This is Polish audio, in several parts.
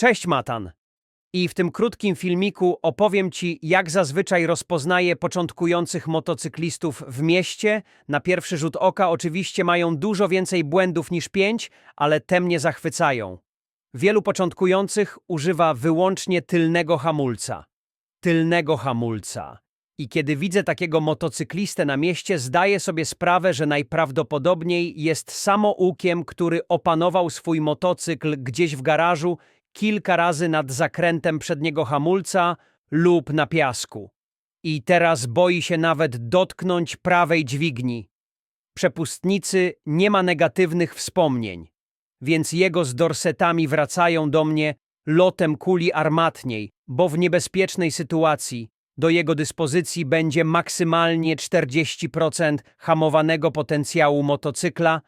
Cześć Matan. I w tym krótkim filmiku opowiem Ci, jak zazwyczaj rozpoznaję początkujących motocyklistów w mieście. Na pierwszy rzut oka oczywiście mają dużo więcej błędów niż pięć, ale te mnie zachwycają. Wielu początkujących używa wyłącznie tylnego hamulca. Tylnego hamulca. I kiedy widzę takiego motocyklistę na mieście, zdaję sobie sprawę, że najprawdopodobniej jest samoukiem, który opanował swój motocykl gdzieś w garażu kilka razy nad zakrętem przedniego hamulca lub na piasku. I teraz boi się nawet dotknąć prawej dźwigni. Przepustnicy nie ma negatywnych wspomnień, więc jego z dorsetami wracają do mnie lotem kuli armatniej, bo w niebezpiecznej sytuacji do jego dyspozycji będzie maksymalnie 40% hamowanego potencjału motocykla.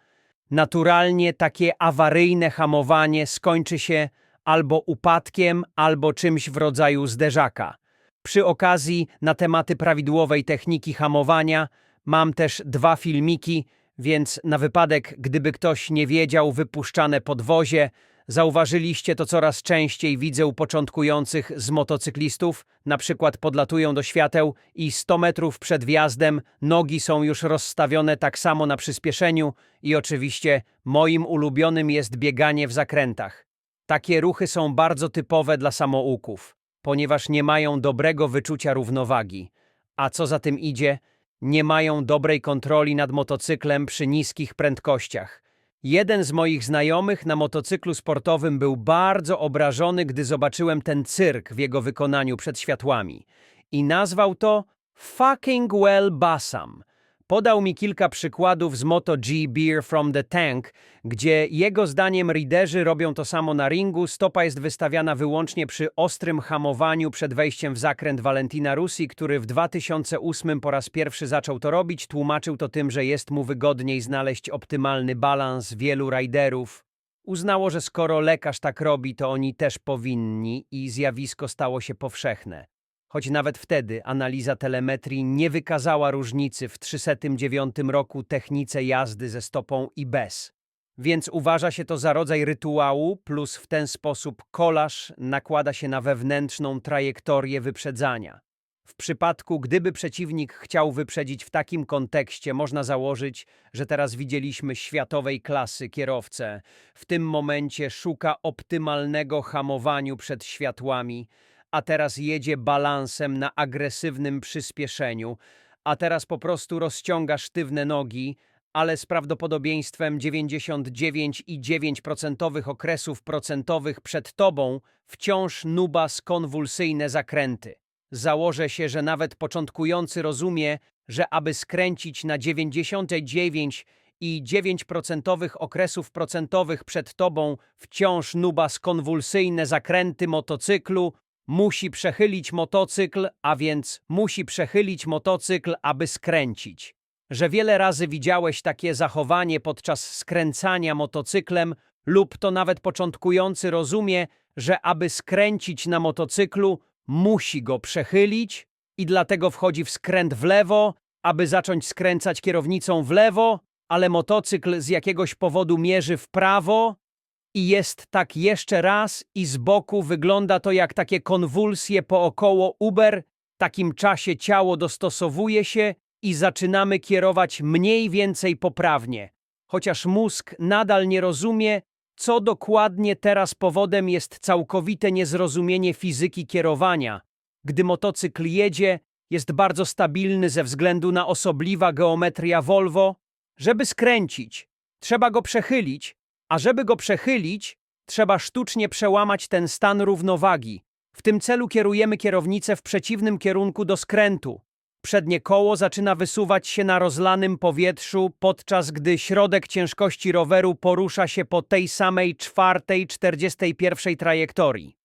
Naturalnie takie awaryjne hamowanie skończy się albo upadkiem, albo czymś w rodzaju zderzaka. Przy okazji na tematy prawidłowej techniki hamowania mam też dwa filmiki, więc na wypadek, gdyby ktoś nie wiedział, wypuszczane podwozie, zauważyliście to coraz częściej widzę u początkujących z motocyklistów, na przykład podlatują do świateł i 100 metrów przed wjazdem nogi są już rozstawione tak samo na przyspieszeniu i oczywiście moim ulubionym jest bieganie w zakrętach. Takie ruchy są bardzo typowe dla samouków, ponieważ nie mają dobrego wyczucia równowagi, a co za tym idzie, nie mają dobrej kontroli nad motocyklem przy niskich prędkościach. Jeden z moich znajomych na motocyklu sportowym był bardzo obrażony, gdy zobaczyłem ten cyrk w jego wykonaniu przed światłami i nazwał to fucking well basam. Podał mi kilka przykładów z MotoG Beer from the Tank, gdzie jego zdaniem riderzy robią to samo na ringu, stopa jest wystawiana wyłącznie przy ostrym hamowaniu przed wejściem w zakręt Valentina Rossi, który w 2008 po raz pierwszy zaczął to robić, tłumaczył to tym, że jest mu wygodniej znaleźć optymalny balans wielu riderów. Uznało, że skoro lekarz tak robi, to oni też powinni i zjawisko stało się powszechne choć nawet wtedy analiza telemetrii nie wykazała różnicy w 309 roku technice jazdy ze stopą i bez. Więc uważa się to za rodzaj rytuału, plus w ten sposób kolaż nakłada się na wewnętrzną trajektorię wyprzedzania. W przypadku, gdyby przeciwnik chciał wyprzedzić w takim kontekście, można założyć, że teraz widzieliśmy światowej klasy kierowcę. W tym momencie szuka optymalnego hamowaniu przed światłami, a teraz jedzie balansem na agresywnym przyspieszeniu, a teraz po prostu rozciąga sztywne nogi, ale z prawdopodobieństwem 99,9% okresów procentowych przed tobą wciąż nuba konwulsyjne zakręty. Założę się, że nawet początkujący rozumie, że aby skręcić na 99 i 9% okresów procentowych przed tobą wciąż nuba konwulsyjne zakręty motocyklu, musi przechylić motocykl, a więc musi przechylić motocykl, aby skręcić. Że wiele razy widziałeś takie zachowanie podczas skręcania motocyklem lub to nawet początkujący rozumie, że aby skręcić na motocyklu, musi go przechylić i dlatego wchodzi w skręt w lewo, aby zacząć skręcać kierownicą w lewo, ale motocykl z jakiegoś powodu mierzy w prawo i jest tak jeszcze raz i z boku wygląda to jak takie konwulsje pookoło Uber. W takim czasie ciało dostosowuje się i zaczynamy kierować mniej więcej poprawnie. Chociaż mózg nadal nie rozumie, co dokładnie teraz powodem jest całkowite niezrozumienie fizyki kierowania. Gdy motocykl jedzie, jest bardzo stabilny ze względu na osobliwa geometria Volvo. Żeby skręcić, trzeba go przechylić, a żeby go przechylić, trzeba sztucznie przełamać ten stan równowagi. W tym celu kierujemy kierownicę w przeciwnym kierunku do skrętu. Przednie koło zaczyna wysuwać się na rozlanym powietrzu, podczas gdy środek ciężkości roweru porusza się po tej samej czwartej, 41 trajektorii.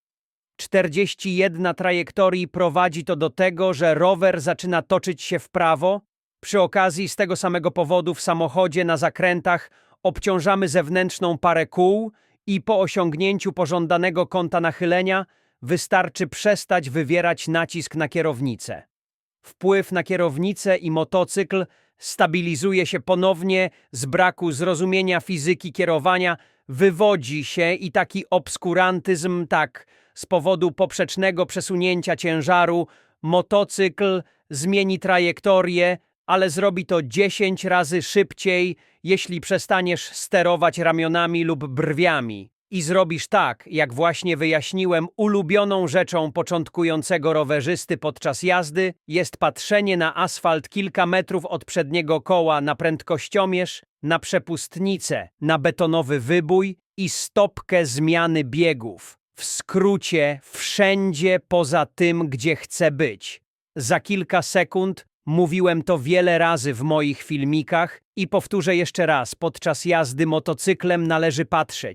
41 trajektorii prowadzi to do tego, że rower zaczyna toczyć się w prawo. Przy okazji z tego samego powodu w samochodzie na zakrętach obciążamy zewnętrzną parę kół i po osiągnięciu pożądanego kąta nachylenia wystarczy przestać wywierać nacisk na kierownicę. Wpływ na kierownicę i motocykl stabilizuje się ponownie z braku zrozumienia fizyki kierowania, wywodzi się i taki obskurantyzm, tak, z powodu poprzecznego przesunięcia ciężaru, motocykl zmieni trajektorię, ale zrobi to 10 razy szybciej, jeśli przestaniesz sterować ramionami lub brwiami. I zrobisz tak, jak właśnie wyjaśniłem, ulubioną rzeczą początkującego rowerzysty podczas jazdy jest patrzenie na asfalt kilka metrów od przedniego koła na prędkościomierz, na przepustnicę, na betonowy wybój i stopkę zmiany biegów. W skrócie, wszędzie poza tym, gdzie chcę być. Za kilka sekund mówiłem to wiele razy w moich filmikach i powtórzę jeszcze raz: podczas jazdy motocyklem należy patrzeć